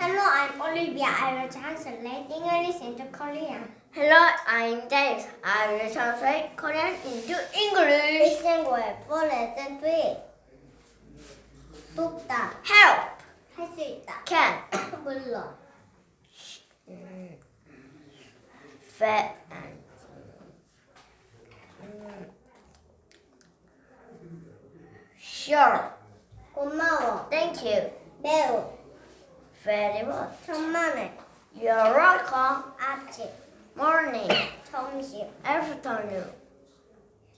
Hello, I'm Olivia. I will translate English into Korean. Hello, I'm James. I will translate Korean into English. Listen well. For lesson 3. 돕다. Help, 할 수 있다. can, 물론. fat, and mm, sure. 고마워. Thank you 매우. Very much. 천만에. You're welcome. 아침. Morning, 점심. afternoon,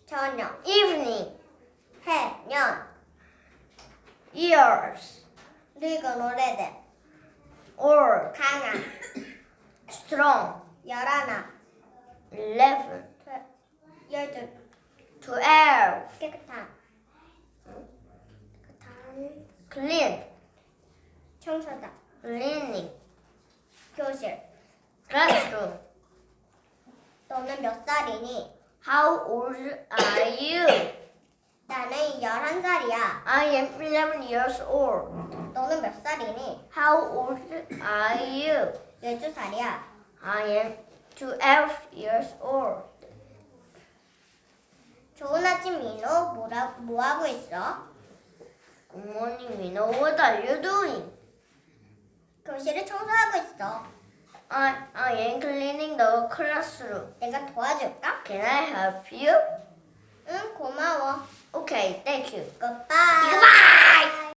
저녁. evening, 해. 년. years, 늙은 오래된. old, 강한. strong, 열하나. eleven, 열둘. twelve, 깨끗한. clean, 청소다. Cleaning, 교실. classroom. 너는 몇 살이니? How old are you? 나는 11살이야. I am 11 years old. 너는 몇 살이니? How old are you? 12살이야. I am 12 years old. 좋은 아침 민호 뭐라, 뭐 하고 있어? Good morning, Mino. What are you doing? 교실을 청소하고 있어. I, I am cleaning the classroom. 내가 도와줄까? Can I help you? 응, 고마워. Okay, thank you. Goodbye. Goodbye!